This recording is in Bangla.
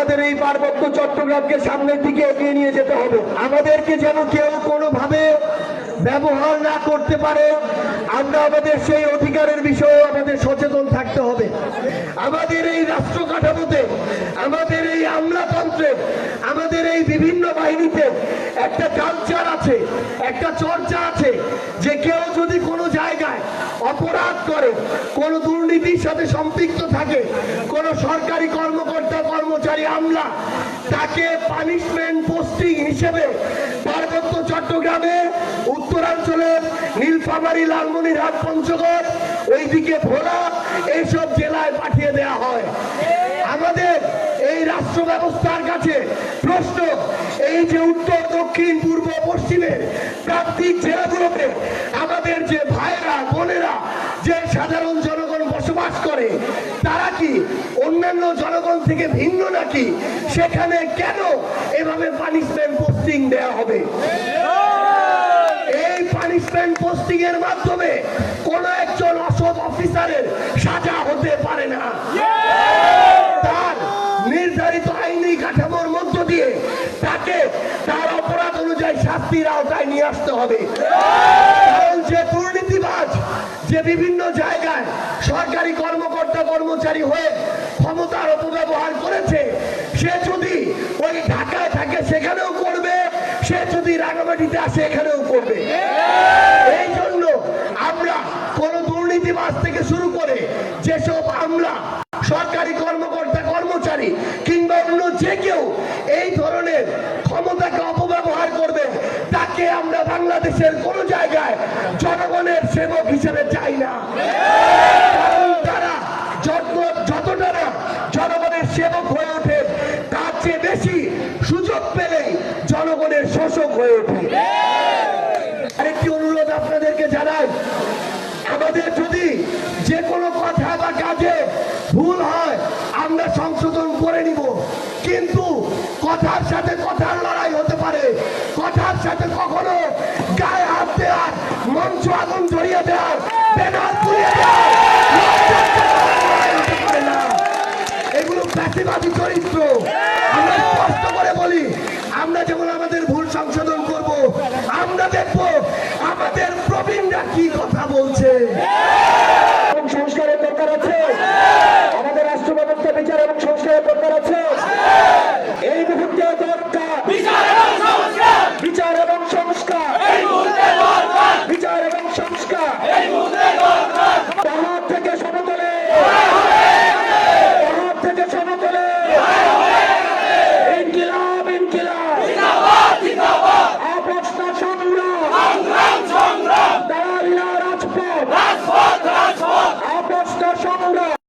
আমাদের এই পার্বত্য চট্টগ্রামকে সামনের দিকে এগিয়ে নিয়ে যেতে হবে। আমাদেরকে যেন কেউ কোনোভাবে ব্যবহার না করতে পারে, আমরা আমাদের সেই অধিকারের বিষয়ে আমাদের সচেতন থাকতে হবে। আমাদের এই রাষ্ট্র কাঠামোতে, আমাদের এই আমলাতন্ত্রে, আমাদের এই বিভিন্ন বাহিনীতে একটা কালচার আছে, একটা চর্চা আছে, যে কেউ যদি কোনো জায়গায় অপরাধ করে, কোনো দুর্নীতির সাথে সম্পৃক্ত থাকে, কোনো সরকারি কর্মকর্তা কর্মচারী আমলা, তাকে পানিশমেন্ট পোস্টিং হিসেবে পার্বত্য চট্টগ্রামে, উত্তরাঞ্চলের নীলফামারী, লালমনিরহাট, পঞ্চগড়, ওইদিকে ভোলা, এইসব জেলায় পাঠিয়ে দেয়া হয়। আমাদের এই রাষ্ট্র ব্যবস্থার কাছে প্রশ্ন, এই যে উত্তর, দক্ষিণ, পূর্ব, পশ্চিমের প্রান্তিক জেলাগুলোতে আমাদের যে ভাইরা বোনেরা যে সাধারণ জনগণ বসবাস করে, তারা কি অন্যান্য জনগণ থেকে ভিন্ন নাকি? সেখানে কেন এভাবে পানিশমেন্ট পোস্টিং দেয়া হবে? এই পানিশমেন্ট পোস্টিং এর মাধ্যমে কোন একজন অসৎ অফিসারের সাজা হতে পারে না। তার নির্ধারিত আইনি কাঠামোর মধ্য দিয়ে তাকে তার অপরাধ অনুযায়ী শাস্তির আওতায় নিয়ে আসতে হবে। কারণ যে দুর্নীতিবাজ, যে বিভিন্ন জায়গায় সরকারি কর্মকর্তা কর্মচারী হয়ে ক্ষমতার অপব্যবহার করেছে, সে যদি ওই ঢাকায় থাকে সেখানেও করবে, সে যদি রাঙামাটিতে আসে এখানেও করবে। এই জন্য আমরা কোন দুর্নীতিবাজ থেকে শুরু করে যেসব আমলা সরকারি কর্মকর্তা, কর্মচারী কিংবা অন্য যে কেউ এই ধরনের ক্ষমতাকে অপব্যবহার করবে, তাকে আমরা বাংলাদেশের কোন জায়গায় জনগণের সেবক হিসেবে চাই না কারণ তারা যত- যতটা না জনগণের সেবক হয়ে ওঠে তার চেয়ে বেশি সুযোগ পেলেই জনগণের শোষক হয়ে ওঠে আরেকটি অনুরোধ আপনাদেরকে জানাই আমাদের যদি যে কোনো কথা বা কাজে ভুল হয়, আমরা সংশোধন করে নিব। কিন্তু কথার সাথে কথার লড়াই হতে পারে। কথার সাথে কখনো গায়ে হাত দেওয়ার, মঞ্চ আগুন জড়িয়ে দেওয়ার এগুলো আমরা করে বলি, আমরা যেমন আমাদের ভুল সংশোধন করব, আমরা দেখব আমাদের কি কথা বলছে? রাজপথ রাজপথ। রাজপথ